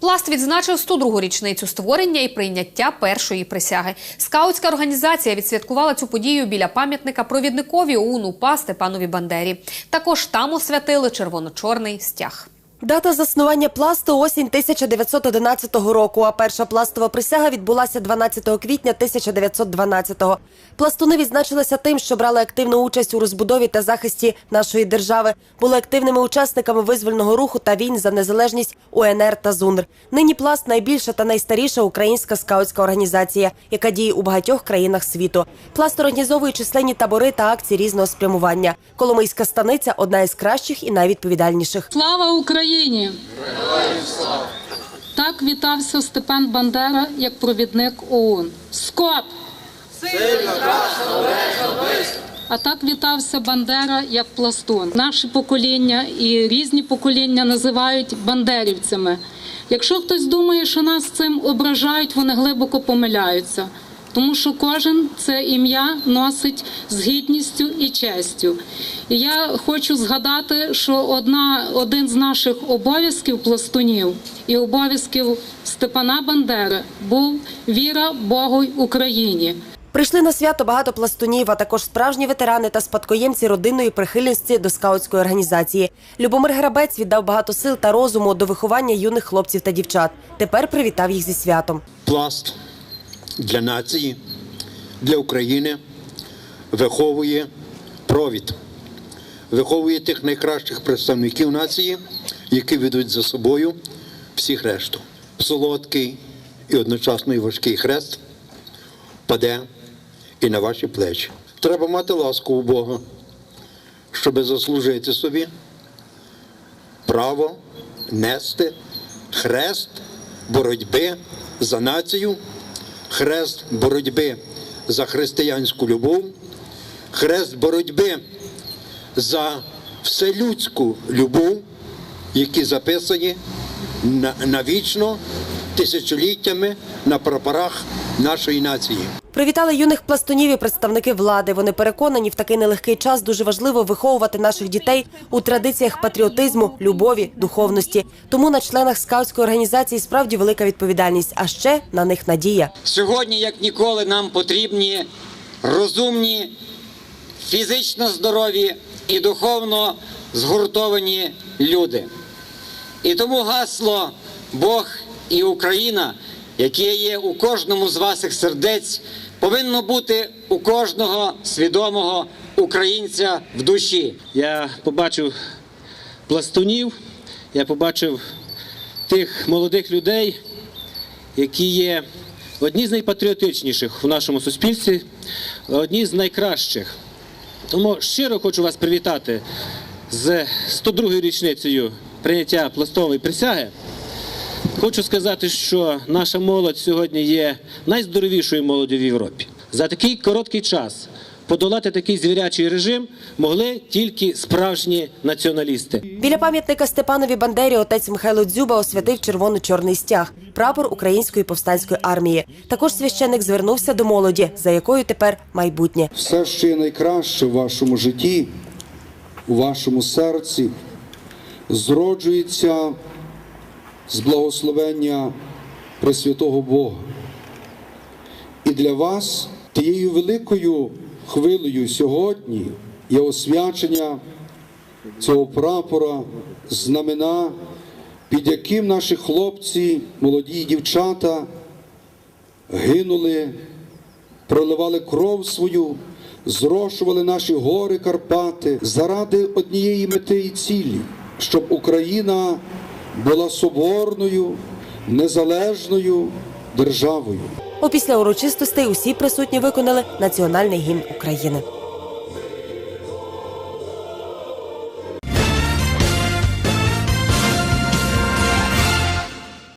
Пласт відзначив 102-гу річницю створення і прийняття першої присяги. Скаутська організація відсвяткувала цю подію біля пам'ятника провідникові ОУН УПА Степанові Бандері. Також там освятили червоно-чорний стяг. Дата заснування пласту осінь 1911 року, а перша пластова присяга відбулася 12 квітня 1912-го. Пластуни відзначилися тим, що брали активну участь у розбудові та захисті нашої держави, були активними учасниками визвольного руху та війн за незалежність УНР та ЗУНР. Нині пласт найбільша та найстаріша українська скаутська організація, яка діє у багатьох країнах світу. Пласт організовує численні табори та акції різного спрямування. Коломийська станиця одна із кращих і найвідповідальніших. Слава Україні! Так вітався Степан Бандера як провідник ОУН. Скоп! А так вітався Бандера як пластун. Наше покоління і різні покоління називають бандерівцями. Якщо хтось думає, що нас цим ображають, вони глибоко помиляються. Тому що кожен це ім'я носить з гідністю і честю. І я хочу згадати, що одна, один з наших обов'язків пластунів і обов'язків Степана Бандери був віра Богу й Україні. Прийшли на свято багато пластунів, а також справжні ветерани та спадкоємці родинної прихильності до скаутської організації. Любомир Грабець віддав багато сил та розуму до виховання юних хлопців та дівчат. Тепер привітав їх зі святом. пласт для нації, для України виховує провід, виховує тих найкращих представників нації, які ведуть за собою всіх решту. Солодкий і одночасно і важкий хрест паде і на ваші плечі. Треба мати ласку у Бога, щоб заслужити собі право нести хрест боротьби за націю, хрест боротьби за християнську любов, хрест боротьби за вселюдську любов, які записані навічно тисячоліттями на прапорах нашої нації. Привітали юних пластунів і представники влади. Вони переконані, в такий нелегкий час дуже важливо виховувати наших дітей у традиціях патріотизму, любові, духовності. Тому на членах скаутської організації справді велика відповідальність, а ще на них надія. Сьогодні, як ніколи, нам потрібні розумні, фізично здорові і духовно згуртовані люди. І тому гасло Бог і Україна, яке є у кожному з ваших сердець, повинно бути у кожного свідомого українця в душі. Я побачив пластунів, я побачив тих молодих людей, які є одні з найпатріотичніших в нашому суспільстві, одні з найкращих. Тому щиро хочу вас привітати з 102-ю річницею прийняття пластової присяги. Хочу сказати, що наша молодь сьогодні є найздоровішою молоддю в Європі. За такий короткий час подолати такий звірячий режим могли тільки справжні націоналісти. Біля пам'ятника Степанові Бандері отець Михайло Дзюба освятив червоно-чорний стяг, прапор Української повстанської армії. Також священик звернувся до молоді, за якою тепер майбутнє. все, що є найкраще в вашому житті, у вашому серці, зроджується з благословення Пресвятого Бога. І для вас тією великою хвилею сьогодні є освячення цього прапора, знамена, під яким наші хлопці, молоді дівчата гинули проливали кров свою, зрошували наші гори Карпати заради однієї мети і цілі, щоб Україна була соборною, незалежною державою. Опісля урочистостей усі присутні виконали національний гімн України.